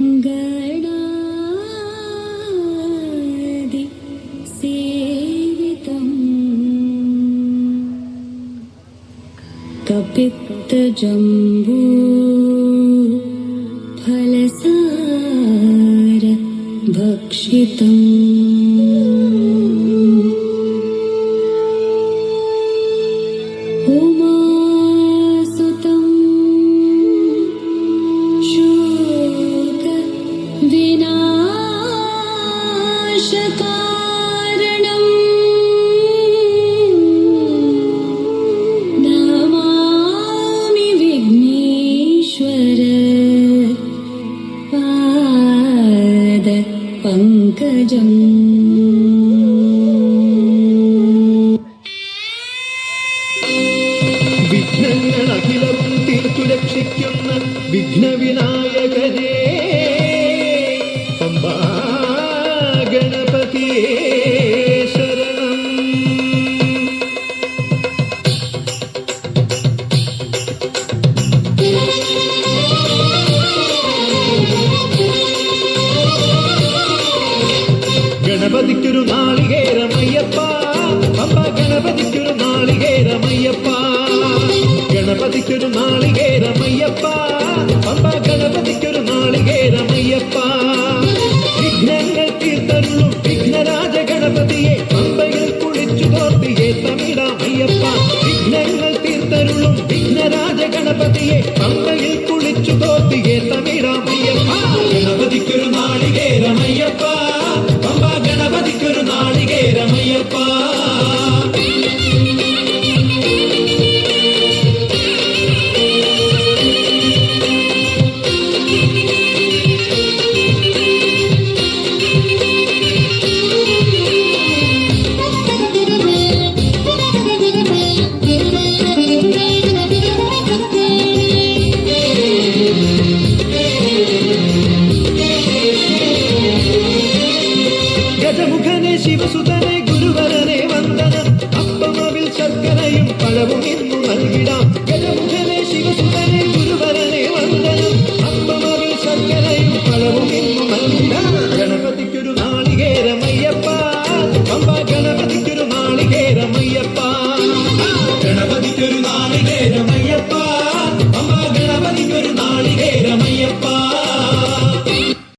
गडादि सेवम् कपित्तजम्बूफलसार भक्षितम्। പങ്കജം. വിഘ്നങ്ങൾ അഖിലം തീർത്തു രക്ഷിക്കുന്ന വിഘ്നവിനായകനെ கணபதிக்கொரு நாளிகே ரமையப்பா அம்மா கணபதிக்கொரு நாளிகே ரமையப்பா விக்னங்கள் தீர்த்தருளும் விக்னராஜ கணபதியே அம்பைகள் குளிச்சு கோர்த்து ஏத்தமிடாம் ஐயப்பா விக்னங்கள் தீர்த்தருளும் விக்னராஜ கணபதியே அம்பையில் குளிச்சு கோர்த்து ஏத்தமிடாம் ஐயப்பா கணபதிக்கொரு நாளிகே ரமையப்பா அம்மா கணபதிக்கொரு நாளிகே ரமையப்பா சுதனை குருவரனை வந்தனம் அப்பமாவில் சர்க்கரையும் பழவும் இந்த